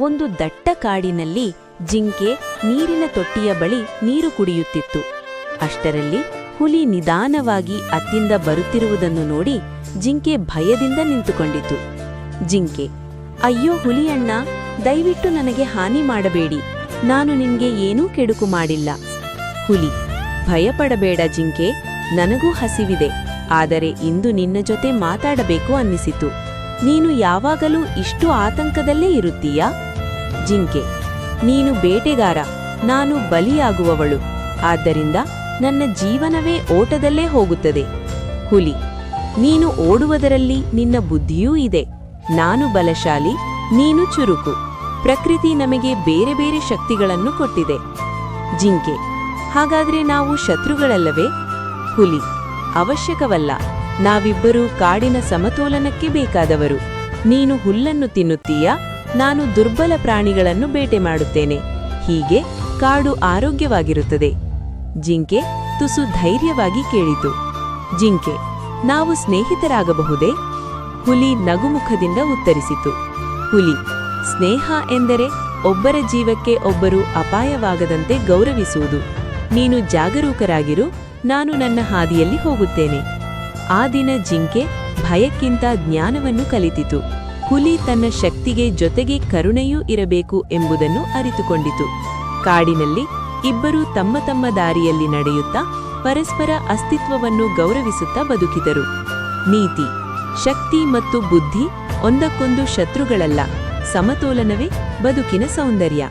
ಒಂದು ದಟ್ಟ ಕಾಡಿನಲ್ಲಿ ಜಿಂಕೆ ನೀರಿನ ತೊಟ್ಟಿಯ ಬಳಿ ನೀರು ಕುಡಿಯುತ್ತಿತ್ತು. ಅಷ್ಟರಲ್ಲಿ ಹುಲಿ ನಿಧಾನವಾಗಿ ಅತ್ತಿಂದ ಬರುತ್ತಿರುವುದನ್ನು ನೋಡಿ ಜಿಂಕೆ ಭಯದಿಂದ ನಿಂತುಕೊಂಡಿತು. ಜಿಂಕೆ, ಅಯ್ಯೋ ಹುಲಿಯಣ್ಣ, ದಯವಿಟ್ಟು ನನಗೆ ಹಾನಿ ಮಾಡಬೇಡಿ. ನಾನು ನಿಮಗೆ ಏನೂ ಕೆಡುಕು ಮಾಡಿಲ್ಲ. ಹುಲಿ, ಭಯಪಡಬೇಡ ಜಿಂಕೆ, ನನಗೂ ಹಸಿವಿದೆ. ಆದರೆ ಇಂದು ನಿನ್ನ ಜೊತೆ ಮಾತಾಡಬೇಕು ಅನ್ನಿಸಿತು. ನೀನು ಯಾವಾಗಲೂ ಇಷ್ಟು ಆತಂಕದಲ್ಲೇ ಇರುತ್ತೀಯಾ? ಜಿಂಕೆ. ನೀನು ಬೇಟೆಗಾರ, ನಾನು ಬಲಿಯಾಗುವವಳು. ಆದ್ದರಿಂದ ನನ್ನ ಜೀವನವೇ ಓಟದಲ್ಲೇ ಹೋಗುತ್ತದೆ. ಹುಲಿ, ನೀನು ಓಡುವುದರಲ್ಲಿ ನಿನ್ನ ಬುದ್ಧಿಯೂ ಇದೆ. ನಾನು ಬಲಶಾಲಿ, ನೀನು ಚುರುಕು. ಪ್ರಕೃತಿ ನಮಗೆ ಬೇರೆ ಬೇರೆ ಶಕ್ತಿಗಳನ್ನು ಕೊಟ್ಟಿದೆ. ಜಿಂಕೆ, ಹಾಗಾದ್ರೆ ನಾವು ಶತ್ರುಗಳಲ್ಲವೇ? ಹುಲಿ, ಅವಶ್ಯಕವಲ್ಲ. ನಾವಿಬ್ಬರೂ ಕಾಡಿನ ಸಮತೋಲನಕ್ಕೆ ಬೇಕಾದವರು. ನೀನು ಹುಲ್ಲನ್ನು ತಿನ್ನುತ್ತೀಯಾ? ನಾನು ದುರ್ಬಲ ಪ್ರಾಣಿಗಳನ್ನು ಬೇಟೆ ಮಾಡುತ್ತೇನೆ. ಹೀಗೆ ಕಾಡು ಆರೋಗ್ಯವಾಗಿರುತ್ತದೆ. ಜಿಂಕೆ ತುಸು ಧೈರ್ಯವಾಗಿ ಕೇಳಿತು. ಜಿಂಕೆ, ನಾವು ಸ್ನೇಹಿತರಾಗಬಹುದೇ? ಹುಲಿ ನಗುಮುಖದಿಂದ ಉತ್ತರಿಸಿತು. ಹುಲಿ, ಸ್ನೇಹ ಎಂದರೆ ಒಬ್ಬರ ಜೀವಕ್ಕೆ ಒಬ್ಬರು ಅಪಾಯವಾಗದಂತೆ ಗೌರವಿಸುವುದು. ನೀನು ಜಾಗರೂಕರಾಗಿರು, ನಾನು ನನ್ನ ಹಾದಿಯಲ್ಲಿ ಹೋಗುತ್ತೇನೆ. ಆ ದಿನ ಜಿಂಕೆ ಭಯಕ್ಕಿಂತ ಜ್ಞಾನವನ್ನು ಕಲಿತಿತು. ಹುಲಿ ತನ್ನ ಶಕ್ತಿಗೆ ಜೊತೆಗೆ ಕರುಣೆಯೂ ಇರಬೇಕು ಎಂಬುದನ್ನು ಅರಿತುಕೊಂಡಿತು. ಕಾಡಿನಲ್ಲಿ ಇಬ್ಬರೂ ತಮ್ಮ ತಮ್ಮ ದಾರಿಯಲ್ಲಿ ನಡೆಯುತ್ತಾ ಪರಸ್ಪರ ಅಸ್ತಿತ್ವವನ್ನು ಗೌರವಿಸುತ್ತಾ ಬದುಕಿದರು. ನೀತಿ, ಶಕ್ತಿ ಮತ್ತು ಬುದ್ಧಿ ಒಂದಕ್ಕೊಂದು ಶತ್ರುಗಳಲ್ಲ, ಸಮತೋಲನವೇ ಬದುಕಿನ ಸೌಂದರ್ಯ.